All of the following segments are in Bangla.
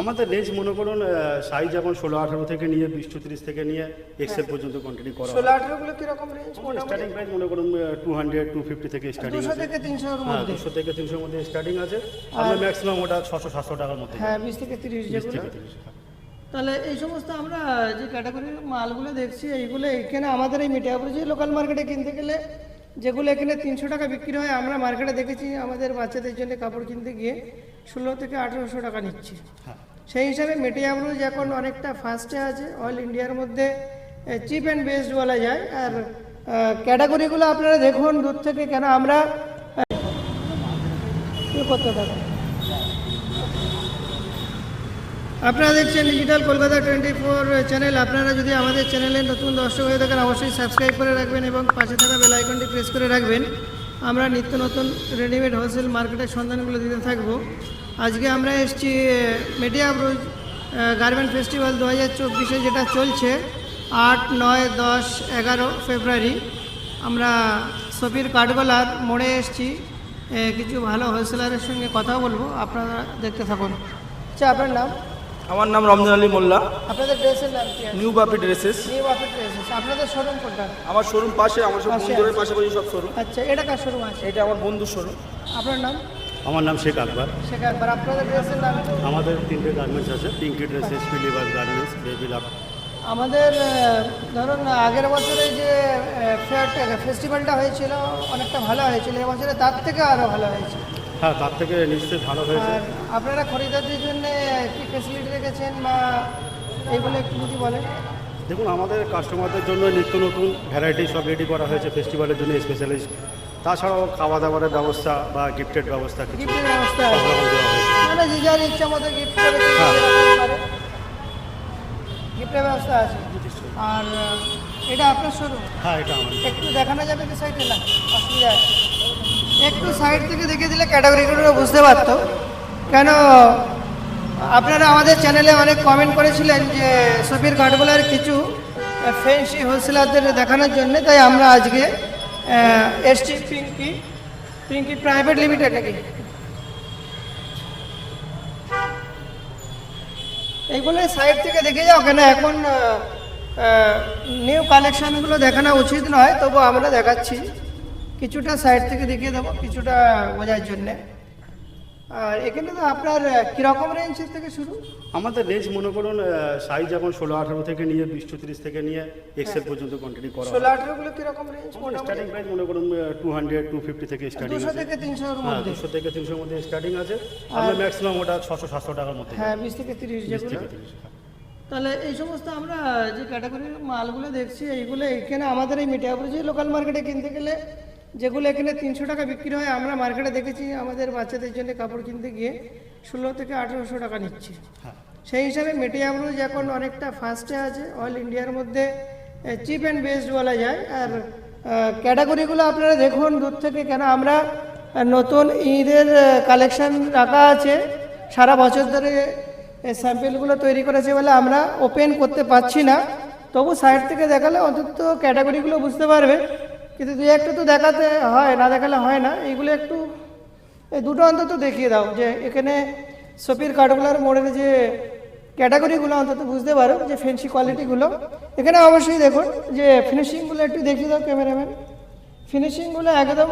আমাদের রেঞ্জ মনে করুন সাইজ এখন ষোলো আঠারো থেকে নিয়ে বিশ চৌত্রিশ থেকে নিয়ে এক্সেল পর্যন্ত কোয়ান্টিটি করা ষোলো আঠেরো গুলো কীরকম রেঞ্জ স্টার্টিং প্রাইস মনে করুন টু হান্ড্রেড টু ফিফটি থেকে স্টার্টিং দুশো আছে। থেকে তিনশোর হ্যাঁ মধ্যে। দুশো থেকে তিনশোর মধ্যে স্টার্টিং আছে। আমরা ম্যাক্সিমাম ওটা ছশো সাতশো টাকার মধ্যে হ্যাঁ বিশ থেকে তিরিশ থেকে তিরিশ হ্যাঁ। তাহলে এই সমস্ত আমরা যে ক্যাটাগরির মালগুলো দেখছি এইগুলো এখানে আমাদের এই মিডিয়াপুর যে লোকাল মার্কেটে কিনতে গেলে যেগুলো এখানে তিনশো টাকা বিক্রি হয় আমরা মার্কেটে দেখেছি আমাদের বাচ্চাদের জন্য কাপড় কিনতে গিয়ে। ষোলো থেকে আঠেরোশো টাকা নিচ্ছে। হ্যাঁ। সেই হিসাবে মেটিয়াবরুজ এখন অনেকটা ফার্স্টে আছে। অল ইন্ডিয়ার মধ্যে চিপ অ্যান্ড বেস্ট বলা যায়। আর ক্যাটাগরিগুলো আপনারা দেখুন দূর থেকে কেন আমরা কত টাকা আপনারা দেখছেন digital Kolkata twenty four channel আপনারা যদি আমাদের চ্যানেলে নতুন দর্শক হয়ে থাকেন অবশ্যই সাবস্ক্রাইব করে রাখবেন এবং পাশে থাকা বেল আইকনটি প্রেস করে রাখবেন। আমরা নিত্য নতুন রেডিমেড হোলসেল মার্কেটের সন্ধানগুলো দিতে থাকব। আজকে আমরা এসছি মেডিয়া ব্রুজ গার্মেন্ট ফেস্টিভ্যাল দু হাজার চব্বিশে যেটা চলছে, আট, নয়, দশ, এগারো ফেব্রুয়ারি। আমরা সফির কাঠগোলার মোড়ে এসছি। কিছু ভালো হোলসেলারের সঙ্গে কথা বলব, আপনারা দেখতে থাকুন। আচ্ছা আপনার নাম? আমার নাম রমজান আলী মোল্লা। আপনাদের ড্রেসের নাম কি নিউ বাপি ড্রেসেস নিউ আপিট ড্রেসেস আপনাদের শোরুম কোনটা? আমার শোরুম পাশে আমার সব পাশে বন্ধুদের পাশাপাশি সব শোরুম আচ্ছা এটা কার শোরুম আছে? এটা আমার বন্ধুর শোরুম আপনার নাম? আমার নাম শেখ আকবর। শেখ একবার আপনাদের ড্রেসের নাম কি? আমাদের তিনটে গার্মেন্টস আছে পিঙ্কি ড্রেসেস ফিলিভার গার্মেন্টস বেবি লাভ আমাদের ধরুন আগের বছরে যে ফেয়ারটা ফেস্টিভ্যালটা হয়েছিল অনেকটা ভালো হয়েছিল এবছরে তার থেকে আরও ভালো হয়েছে। হ্যাঁ তার থেকে নিশ্চয়ই ভালো হয়েছে। আর আপনারা খরিদারদের জন্য কি ফেসিলিটি রেখেছেন বা এইগুলো একটু যদি বলেন? দেখুন আমাদের কাস্টমারদের জন্য নিত্য নতুন ভ্যারাইটি সব রেডি করা হয়েছে ফেস্টিভ্যালের জন্য স্পেশালিস্ট তাছাড়াও খাওয়া দাওয়ার ব্যবস্থা বা গিফটের ব্যবস্থা কিছু গিফটের ব্যবস্থা। আছে মানে যে যার ইচ্ছা মতো গিফট করে দিতে হ্যাঁ। পারে গিফটের ব্যবস্থা আছে। আর আহ, এটা আপনার শোরুম হ্যাঁ এটা আমাদের। একটু দেখানো যাবে কি সাইডে না অসুবিধা আছে। একটু সাইড থেকে দেখে দিলে ক্যাটাগরিগুলো বুঝতে পারতো। কেন, আপনারা আমাদের চ্যানেলে অনেক কমেন্ট করেছিলেন যে সফির কাঠগোলার কিছু ফেন্সি হোলসেলারদের দেখানোর জন্য, তাই আমরা আজকে ST Pinky Pinky private limited নাকি? এইগুলো সাইড থেকে দেখে যাও, কেন এখন নিউ কালেকশনগুলো দেখানো উচিত নয়, তবু আমরা দেখাচ্ছি। কিছুটা সাইড থেকে দেখিয়ে দেবো কিছুটা বোঝার জন্যে। আর এখানে তো আপনার কীরকম রেঞ্জের থেকে শুরু? আমাদের রেঞ্জ মনে করুন সাইজ এখন ষোলো আঠারো থেকে নিয়ে বিশ চৌত্রিশ থেকে নিয়ে এক্সেল পর্যন্ত কোয়ান্টিটি করা ষোলো আঠেরো কীরকম রেঞ্জ স্টার্টিং প্রাইস মনে করুন টু হান্ড্রেড টু ফিফটি থেকে স্টার্টিং দুশো থেকে তিনশোর হ্যাঁ মধ্যে। দুশো থেকে তিনশোর মধ্যে স্টার্টিং আছে। আমরা ম্যাক্সিমাম ওটা ছশো সাতশো টাকার মধ্যে। হ্যাঁ বিশ থেকে তিরিশ বিশ থেকে তিরিশ হ্যাঁ। তাহলে এই সমস্ত আমরা যে ক্যাটাগরির মালগুলো দেখছি এইগুলো এখানে আমাদের এই মিডিয়াপুর যে লোকাল মার্কেটে কিনতে গেলে যেগুলো এখানে তিনশো টাকা বিক্রি হয় আমরা মার্কেটে দেখেছি আমাদের বাচ্চাদের জন্য কাপড় কিনতে গিয়ে ষোলো থেকে আঠেরোশো টাকা নিচ্ছে। হ্যাঁ। সেই হিসাবে মেটিয়াবরুজ এখন অনেকটা ফার্স্টে আছে অল ইন্ডিয়ার মধ্যে চিপ অ্যান্ড বেস্ট বলা যায়। আর ক্যাটাগরিগুলো আপনারা দেখুন দূর থেকে কেন আমরা নতুন ঈদের কালেকশন রাখা আছে। সারা বছর ধরে স্যাম্পেলগুলো তৈরি করেছে বলে আমরা ওপেন করতে পারছি না। তবু সাইড থেকে দেখালে অন্তত ক্যাটাগরিগুলো বুঝতে পারবে কিন্তু দুই একটা তো দেখাতে হয়, না দেখালে হয় না। এইগুলো একটু, এই দুটো অন্তত দেখিয়ে দাও, যে এখানে সপির কাঠগোলার মোড়ের যে ক্যাটাগরিগুলো অন্তত বুঝতে পারো, যে ফেন্সি কোয়ালিটিগুলো এখানে অবশ্যই দেখুন, যে ফিনিশিংগুলো একটু দেখিয়ে দাও ক্যামেরাম্যান ফিনিশিংগুলো একদম,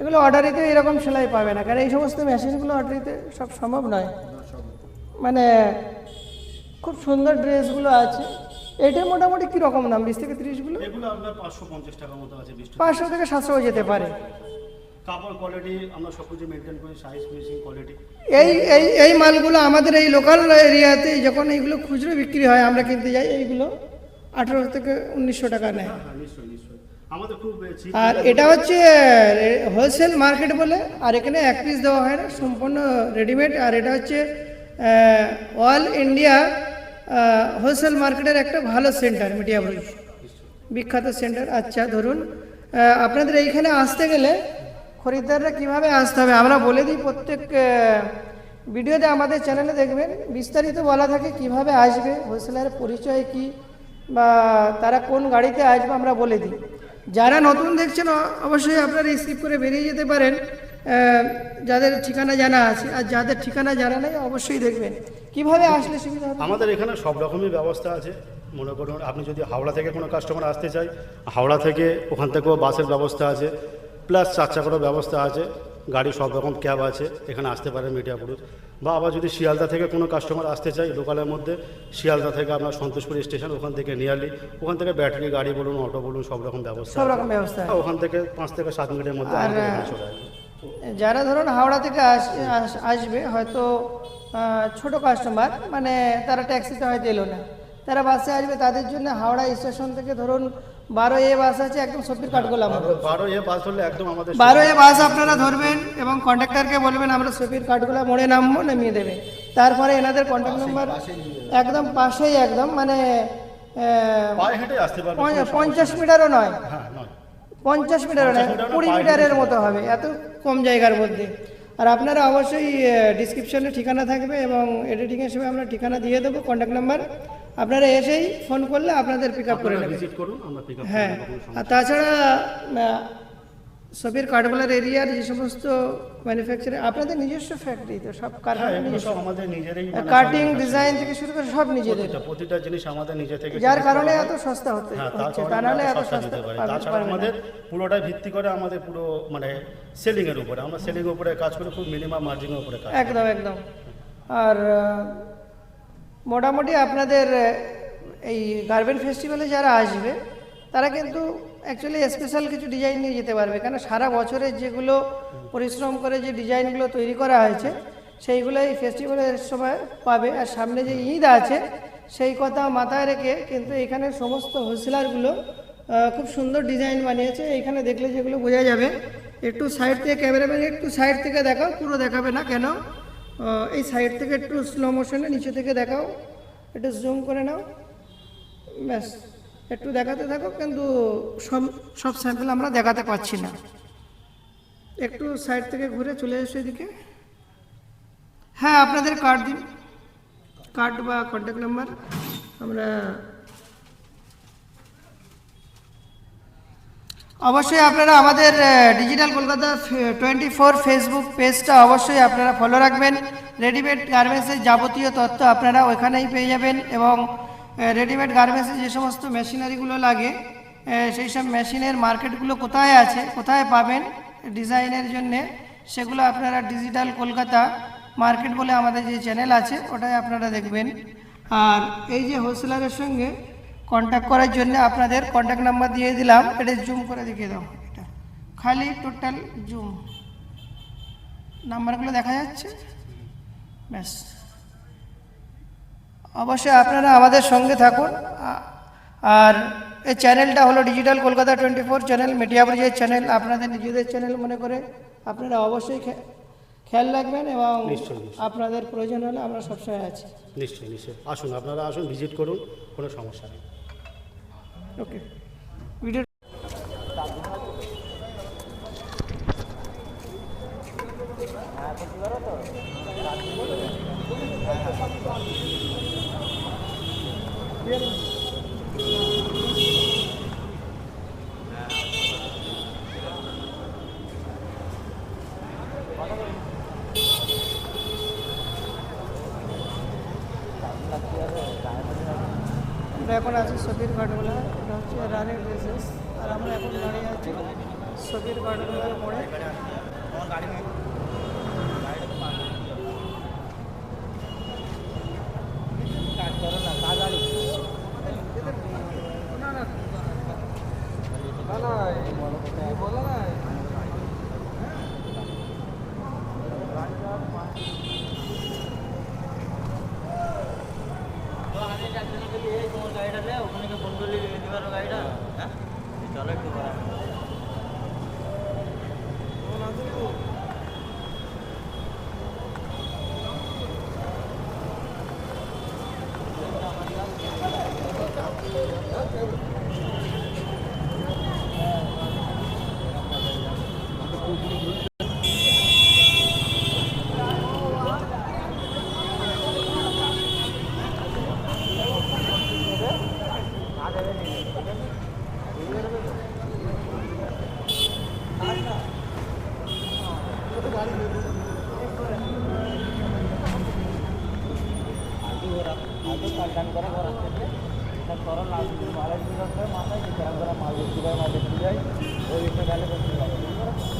এগুলো অর্ডারিতে এরকম সেলাই পাবে না, কারণ এই সমস্ত মেশিনগুলো অর্ডারিতে সব সম্ভব নয়। মানে খুব সুন্দর ড্রেসগুলো আছে। এটার মোটামুটি কীরকম দাম? বিশ থেকে তিরিশগুলো এগুলো আপনার পাঁচশো পঞ্চাশ টাকার মতো আছে বিশ পাঁচশো থেকে সাতশো যেতে পারে। কাপড় কোয়ালিটি আমরা সব কিছু মেনটেন করি সাইজ ফিনিশিং কোয়ালিটি এই এই এই মালগুলো আমাদের এই লোকাল এরিয়াতে যখন এইগুলো খুচরো বিক্রি হয় আমরা কিনতে যাই এইগুলো আঠেরো থেকে উনিশশো টাকা নেয়। হ্যাঁ নিশ্চয়ই আমাদের খুব আর এটা হচ্ছে হোলসেল মার্কেট বলে আর এখানে এক পিস দেওয়া হয় না সম্পূর্ণ রেডিমেড আর এটা হচ্ছে অল ইন্ডিয়া হোলসেল মার্কেটের একটা ভালো সেন্টার মিডিয়া ব্রুজ বিখ্যাত সেন্টার আচ্ছা ধরুন আপনাদের এইখানে আসতে গেলে খরিদ্দাররা কীভাবে আসতে হবে? আমরা বলে দিই প্রত্যেক ভিডিওতে আমাদের চ্যানেলে দেখবেন, বিস্তারিত বলা থাকে কীভাবে আসবে হোলসেলারের পরিচয় কি, বা তারা কোন গাড়িতে আসবে আমরা বলে দিই। যারা নতুন দেখছেন অবশ্যই আপনারা স্কিপ করে বেরিয়ে যেতে পারেন। যাদের ঠিকানা জানা আছে আর যাদের ঠিকানা জানা নেই অবশ্যই দেখবেন। কীভাবে আসলে সুবিধা হবে? আমাদের এখানে সব রকমই ব্যবস্থা আছে। মনে করুন আপনি যদি হাওড়া থেকে কোনো কাস্টমার আসতে চাই হাওড়া থেকে ওখান থেকেও বাসের ব্যবস্থা আছে প্লাস চার চাকারও ব্যবস্থা আছে গাড়ি সব রকম ক্যাব আছে এখানে আসতে পারেন মিডিয়াপুর বা আবার যদি শিয়ালদা থেকে কোনো কাস্টমার আসতে চাই লোকালের মধ্যে শিয়ালদা থেকে আপনার সন্তোষপুর স্টেশন ওখান থেকে নিয়ারলি ওখান থেকে ব্যাটারি গাড়ি বলুন অটো বলুন সব রকম ব্যবস্থা সব রকম ব্যবস্থা ওখান থেকে পাঁচ থেকে সাত মিনিটের মধ্যে চলে আসবে। যারা ধরুন হাওড়া থেকে আস- আস- আসবে হয়তো ছোট কাস্টমার মানে তারা ট্যাক্সিতে হয়তো এলো না। তারা বাসে আসবে তাদের জন্য হাওড়া স্টেশন থেকে ধরুন বারো এ বাস আছে একদম সপির কাঠগোলাম বারো এ বাস ধরলে একদম আমাদের বারো এ বাস আপনারা ধরবেন এবং কন্ডাক্টরকে বলবেন আমরা সপির কাঠগোলা মোড়ে নামবো নামিয়ে দেবে। তারপরে এনাদের কন্ট্যাক্ট নাম্বার একদম পাশেই একদম মানে পঞ্চাশ মিটারও হ্যাঁ। নয় পঞ্চাশ মিটার নয় কুড়ি মিটারের মতো হবে এত কম জায়গার মধ্যে। আর আপনারা অবশ্যই ডিসক্রিপশনে ঠিকানা থাকবে এবং এডিটিংয়ের সময় আমরা ঠিকানা দিয়ে দেবো কন্ট্যাক্ট নাম্বার আপনারা এসেই ফোন করলে আপনাদের পিক আপ করে নেবেন হ্যাঁ আর তাছাড়া সবির কাঠগোলার এরিয়ার যে সমস্ত ম্যানুফ্যাকচারিং আপনাদের নিজস্ব ফ্যাক্টরি তো সব হ্যাঁ কারখানা সব আমাদের নিজেরই কাটিং ডিজাইন থেকে শুরু করে সব নিজেদের। প্রতিটা জিনিস আমাদের নিজে থেকে যার কারণে এত সস্তা হতে হ্যাঁ হচ্ছে তা নাহলে এত সস্তা তাছাড়া আমাদের পুরোটাই ভিত্তি করে আমাদের পুরো মানে সেলিং এর উপরে আমরা সেলিং এর উপরে কাজ করি খুব মিনিমাম মার্জিন এর উপরে কাজ একদম একদম। আর মোটামুটি আপনাদের এই গার্মেন্ট ফেস্টিভ্যালে যারা আসবে তারা কিন্তু অ্যাকচুয়ালি স্পেশাল কিছু ডিজাইন নিয়ে যেতে পারবে। কেন? সারা বছরে যেগুলো পরিশ্রম করে যে ডিজাইনগুলো তৈরি করা হয়েছে সেইগুলো এই ফেস্টিভ্যালের সময় পাবে। আর সামনে যে ঈদ আছে, সেই কথা মাথায় রেখে কিন্তু এখানে সমস্ত হোলসেলারগুলো খুব সুন্দর ডিজাইন বানিয়েছে। এখানে দেখলে যেগুলো বোঝা যাবে, একটু সাইড থেকে ক্যামেরাম্যান একটু সাইড থেকে দেখাও, পুরো দেখাবে না। কেন? এই সাইড থেকে একটু স্লো মোশনে নিচে থেকে দেখাও। একটু জুম করে নাও। ব্যাস। একটু দেখাতে থাকো, কিন্তু সব সব স্যাম্পল আমরা দেখাতে পাচ্ছি না। একটু সাইড থেকে ঘুরে চলে এসো এদিকে। হ্যাঁ আপনাদের কার্ড দিন। কার্ড বা কন্ট্যাক্ট নাম্বার আমরা অবশ্যই আপনারা আমাদের digital Kolkata twenty four Facebook পেজটা অবশ্যই আপনারা ফলো রাখবেন। রেডিমেড গার্মেন্টসের যাবতীয় তথ্য আপনারা ওইখানেই পেয়ে যাবেন এবং রেডিমেড গার্মেন্টসে যে সমস্ত মেশিনারিগুলো লাগে সেই সব মেশিনের মার্কেটগুলো কোথায় আছে, কোথায় পাবেন ডিজাইনের জন্যে, সেগুলো আপনারা ডিজিটাল কলকাতা মার্কেট বলে আমাদের যে চ্যানেল আছে ওটাই আপনারা দেখবেন। আর এই যে হোলসেলারের সঙ্গে কন্ট্যাক্ট করার জন্য আপনাদের কন্ট্যাক্ট নাম্বার দিয়ে দিলাম, এটা জুম করে দেখিয়ে দাও, এটা। খালি টোটাল জুম নাম্বারগুলো দেখা যাচ্ছে? ব্যাস। অবশ্যই আপনারা আমাদের সঙ্গে থাকুন। আর এই চ্যানেলটা হলো digital Kolkata twenty four channel media ব্রিজের চ্যানেল আপনাদের নিজেদের চ্যানেল মনে করে আপনারা অবশ্যই খেয়াল রাখবেন এবং। আপনাদের প্রয়োজন হলে আমরা সবসময় আছি। নিশ্চয়ই নিশ্চয়ই। আসুন আপনারা আসুন ভিজিট করুন কোনো সমস্যা নেই। ওকে এখন আছি সবির ঘাটগুলা, এটা হচ্ছে রানের ড্রেসেস আর আমরা এখন দাঁড়িয়ে আছি সবির ঘাটগুলার মোড়ে। গাড়িটা? হ্যাঁ? চলো একটু পাল্টান করে ঘর আসতে এটা সরল না মালের মাথায় কি কেরাম করে মাল বিক্রি করে মাল দেখতে যায়, ওই বিষয়ে গেলে করতে পারে।